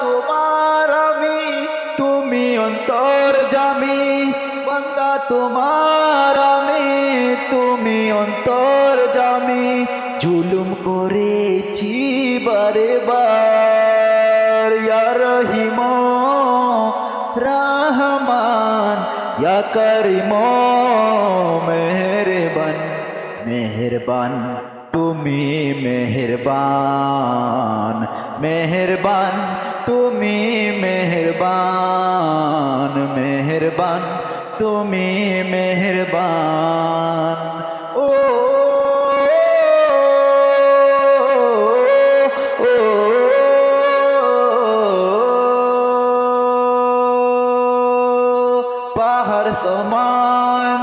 তোমার আমি, তুমি অন্তর জামি। বান্দা, তোমার আমি, তুমি অন্তর জামি। জুলুম করেছি বারে বার। রহিম, রহমান, ইয়া করিম, মেহরবান মেহরবান। তুমি মেহরবান মেহরবান তুমি মেহরবান মেহরবান তুমি মেহরবান। ও পাহাড় সমান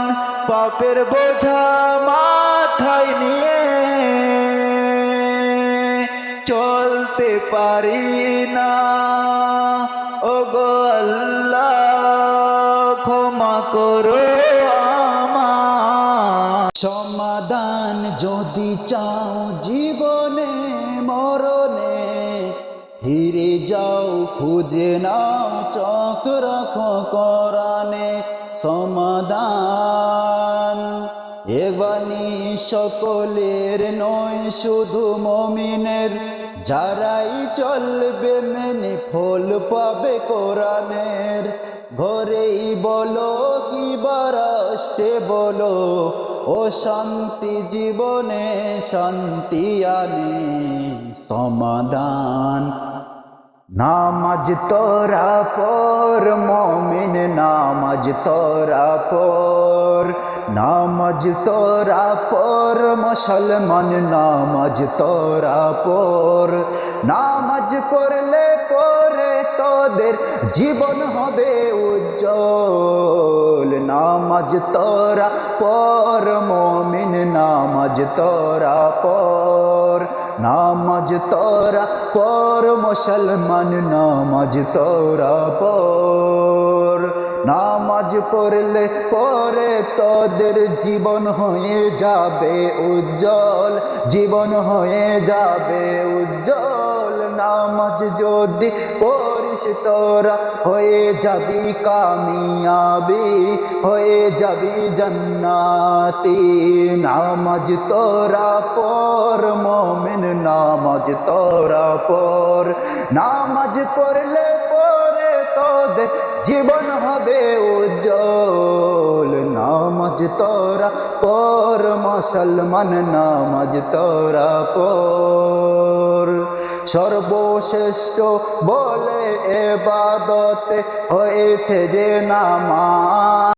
পাপের বোঝা মাথায় নিয়ে চলতে পারি না। ও গো ক্ষমা করো সমাধান যদি চাও জীবনে, মরণে, ফিরে যাও, খুঁজে নাও, চক্র করানে। সমাধান এবানি সকলের নয়, শুধু মমিনের। যারাই চলবে মেনে ফল পাবে কোরআনের। ঘরেই বলো কি বারাস্তে বলো ও শান্তি জীবনে শান্তি আনে সমাধান। নামাজ তোরা পর মমিন নামাজ তোরা পর নামাজ তোরা পর, মুসলমান নামাজ তোরা পর। নামাজ পড়লে পরে তোদের জীবন হবে উজ্জ্বল। নামাজ তোরা পর মমিন নামাজ তোরা পর নামাজ তোরা পর মুসলমান নামাজ তোরা পর নামাজ পড়লে পরে তোদের জীবন হয়ে যাবে উজ্জ্বল, জীবন হয়ে যাবে উজ্জ্বল। নামাজ যদি পড়িস তোরা হয়ে যাবি কামিয়াবি, হয়ে যাবি জন্নাতি। নামাজ তোরা পর মমিন নামাজ তোরা পর নামাজ পড়লে পরে তোদের জীবন হবে উজ্জ্বল। নামাজ তোরা পর মুসলমান নামাজ তোরা পর। সর্বশ্রেষ্ঠ বলে এবাদতে হয়েছে যে নামা